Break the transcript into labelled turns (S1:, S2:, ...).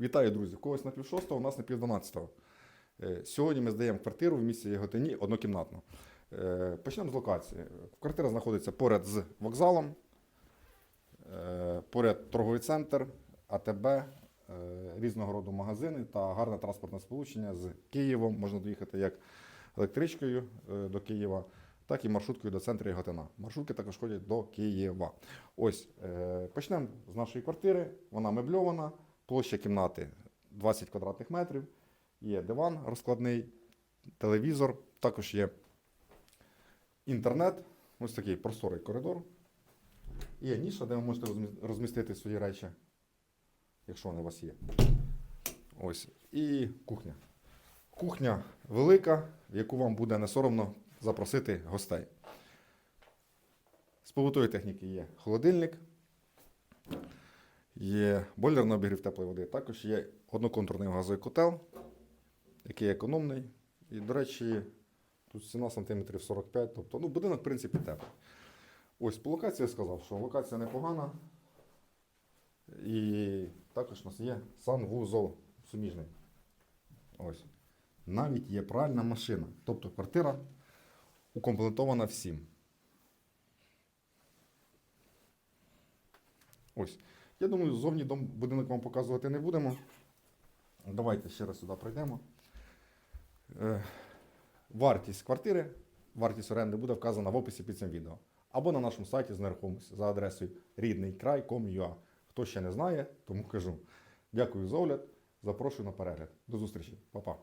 S1: Вітаю, друзі! Когось на пів шостого, у нас на пів дванадцятого. Е, Сьогодні ми здаємо квартиру в місті Яготині однокімнатну. Е, Почнемо з локації. Квартира знаходиться поряд з вокзалом, е, поряд торговий центр, АТБ, різного роду магазини та гарне транспортне сполучення з Києвом. Можна доїхати як електричкою до Києва, так і маршруткою до центру Яготина. Маршрутки також ходять до Києва. Ось почнемо з нашої квартири. Вона мебльована. Площа кімнати 20 квадратних метрів. Є диван розкладний, телевізор, також є інтернет, ось такий просторий коридор. Є ніша, де ви можете розмістити свої речі, якщо вони у вас є. Ось. І кухня. Кухня велика, в яку вам буде не соромно запросити гостей. З побутової техніки є холодильник, Є бойлер на обігрів теплої води. Також є одноконтурний газовий котел, який економний. І, до речі, тут стіна сантиметрів 45, тобто ну, будинок, в принципі, теплий. Ось по локації я сказав, що локація непогана. І також у нас є санвузол суміжний. Ось. Навіть є пральна машина. Тобто квартира укомплектована всім. Ось. Я думаю, зовні дом, будинок вам показувати не будемо. Давайте ще раз сюди пройдемо. Е, вартість квартири, вартість оренди буде вказана в описі під цим відео. Або на нашому сайті з нерухомості за адресою ріднийкрай.com.ua. Хто ще не знає, тому кажу. Дякую за огляд. Запрошую на перегляд. До зустрічі. Па-па.